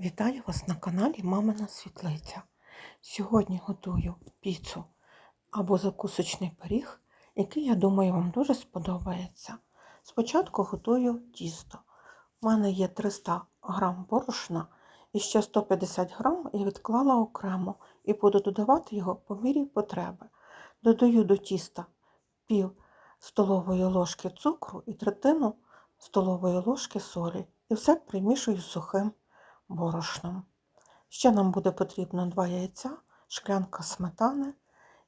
Вітаю вас на каналі Мамина Світлиця. Сьогодні готую піцу або закусочний пиріг, який, я думаю, вам дуже сподобається. Спочатку готую тісто. У мене є 300 грам борошна і ще 150 грам я відклала окремо і буду додавати його по мірі потреби. Додаю до тіста пів столової ложки цукру і третину столової ложки солі. І все примішую сухим борошном. Ще нам буде потрібно 2 яйця, шклянка сметани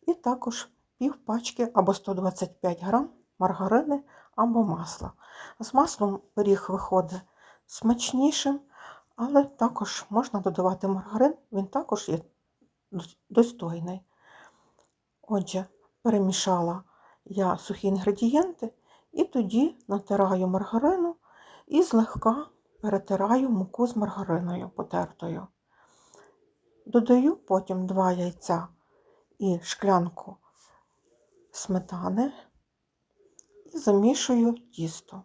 і також пів пачки або 125 грам маргарини або масла. З маслом пиріг виходить смачнішим, але також можна додавати маргарин, він також є достойний. Отже, перемішала я сухі інгредієнти і тоді натираю маргарину і злегка перетираю муку з маргариною потертою. Додаю потім 2 яйця і шклянку сметани і замішую тісто.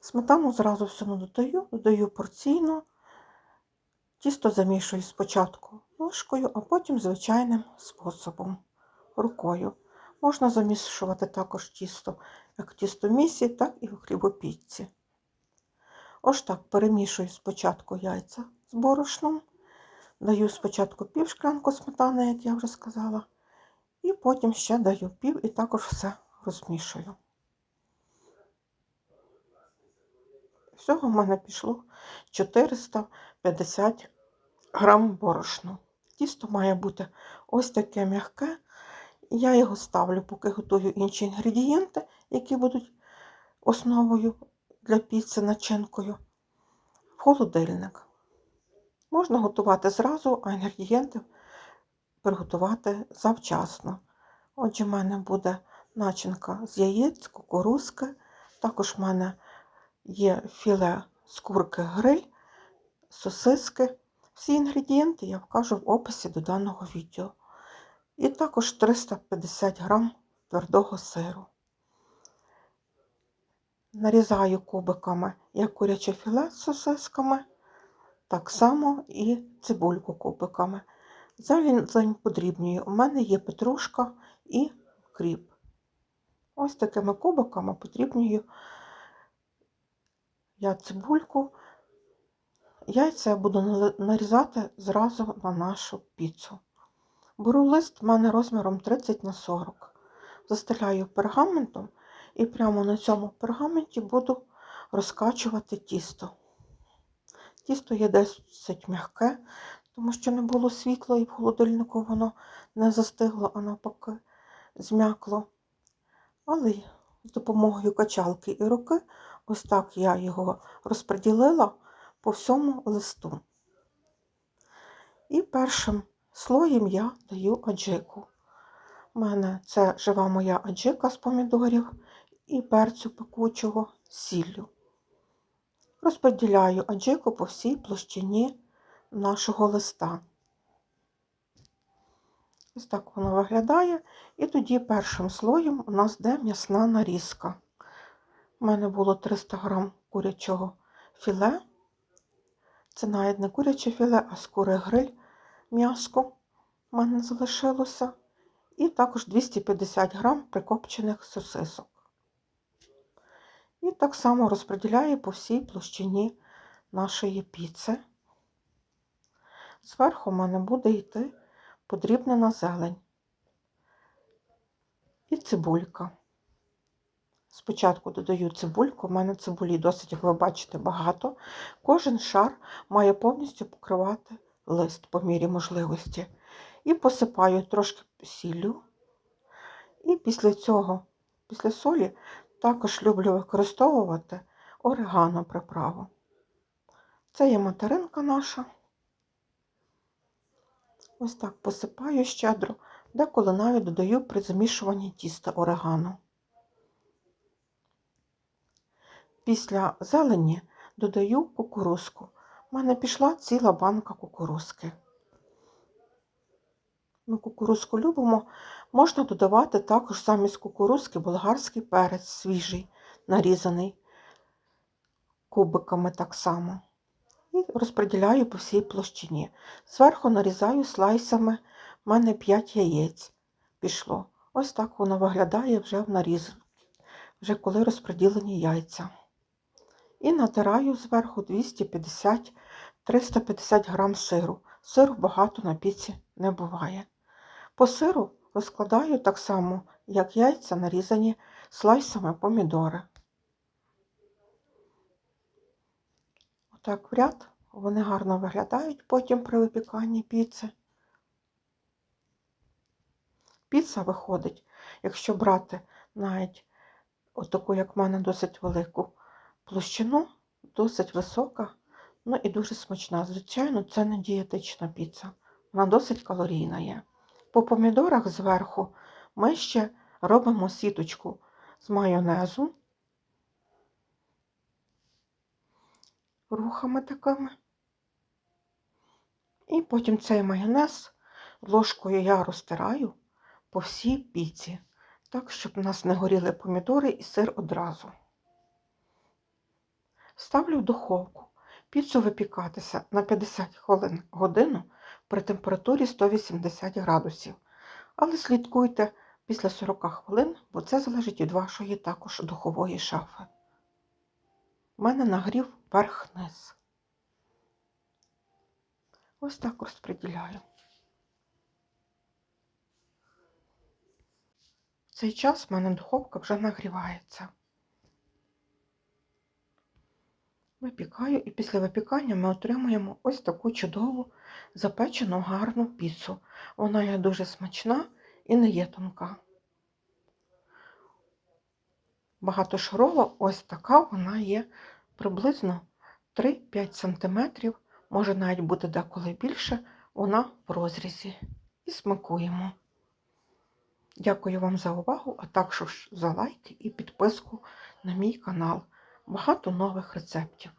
Сметану зразу всьому додаю, додаю порційно, тісто замішую спочатку ложкою, а потім звичайним способом рукою. Можна замішувати також тісто як в тістомісі, так і в хлібопічці. Ось так перемішую спочатку яйця з борошном, даю спочатку пів шклянку сметани, як я вже сказала, і потім ще даю пів і також все розмішую. Всього в мене пішло 450 грам борошну. Тісто має бути ось таке м'яке. Я його ставлю, поки готую інші інгредієнти, які будуть основою для піци начинкою в холодильник. Можна готувати зразу, а інгредієнти приготувати завчасно. Отже, в мене буде начинка з яєць, кукурузки, також в мене є філе з курки гриль, сосиски. Всі інгредієнти я вкажу в описі до даного відео. І також 350 грам твердого сиру. Нарізаю кубиками як куряче філе з сосисками, так само і цибульку кубиками. Зелень подрібнюю. У мене є петрушка і кріп. Ось такими кубиками подрібнюю я цибульку. Яйця я буду нарізати зразу на нашу піцу. Беру лист в мене розміром 30 на 40. Застеляю пергаментом і прямо на цьому пергаменті буду розкачувати тісто. Тісто є досить м'яке, тому що не було світла і в холодильнику воно не застигло, а навпаки зм'якло. Але з допомогою качалки і руки, ось так я його розподілила по всьому листу. І першим слоєм я даю аджику. У мене це жива моя аджика з помідорів і перцю пекучого сіллю. Розподіляю аджику по всій площині нашого листа. Ось так воно виглядає. І тоді першим слоєм у нас йде м'ясна нарізка. У мене було 300 г курячого філе. Це навіть не куряче філе, а скури гриль м'яско у мене залишилося. І також 250 грам прикопчених сосисок. І так само розподіляю по всій площині нашої піци. Зверху в мене буде йти подрібнена зелень і цибулька. Спочатку додаю цибульку, у мене цибулі досить, як ви бачите, багато. Кожен шар має повністю покривати лист по мірі можливості. І посипаю трошки сіллю. І після цього, після солі, також люблю використовувати орегано приправу. Це є материнка наша. Ось так посипаю щедро, деколи навіть додаю при замішуванні тіста орегано. Після зелені додаю кукурузку. У мене пішла ціла банка кукурузки. Ми кукурузку любимо. Можна додавати також замість кукурузки болгарський перець свіжий, нарізаний кубиками так само. і розподіляю по всій площині. Зверху нарізаю слайсами, в мене 5 яєць пішло. Ось так воно виглядає вже в наріз, вже коли розподілені яйця. І натираю зверху 250-350 грам сиру. Сиру багато на піці не буває. По сиру розкладаю так само, як яйця нарізані слайсами помідори. Отак в ряд вони гарно виглядають потім при випіканні піци. Піца виходить, якщо брати навіть отаку, як в мене, досить велику площину, досить висока, ну і дуже смачна. Звичайно, це не дієтична піца. Вона досить калорійна є. По помідорах зверху ми ще робимо сіточку з майонезу, рухами такими. І потім цей майонез ложкою я розтираю по всій піці, так, щоб у нас не горіли помідори і сир одразу. Ставлю в духовку. Піцу випікатися на 50 хвилин годину при температурі 180 градусів. Але слідкуйте після 40 хвилин, бо це залежить від вашої також духової шафи. У мене нагрів верх-низ. Ось так розподіляю. В цей час в мене духовка вже нагрівається. Випікаю і після випікання ми отримуємо ось таку чудову запечену гарну піцу. Вона є дуже смачна і не є тонка. Багатошарова ось така вона є приблизно 3-5 см, може навіть бути деколи більше, вона в розрізі. І смакуємо. Дякую вам за увагу, а також за лайки і підписку на мій канал. Багато нових рецептів.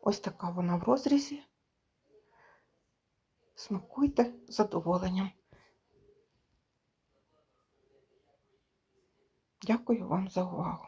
Ось така вона в розрізі. Смакуйте з задоволенням. Дякую вам за увагу.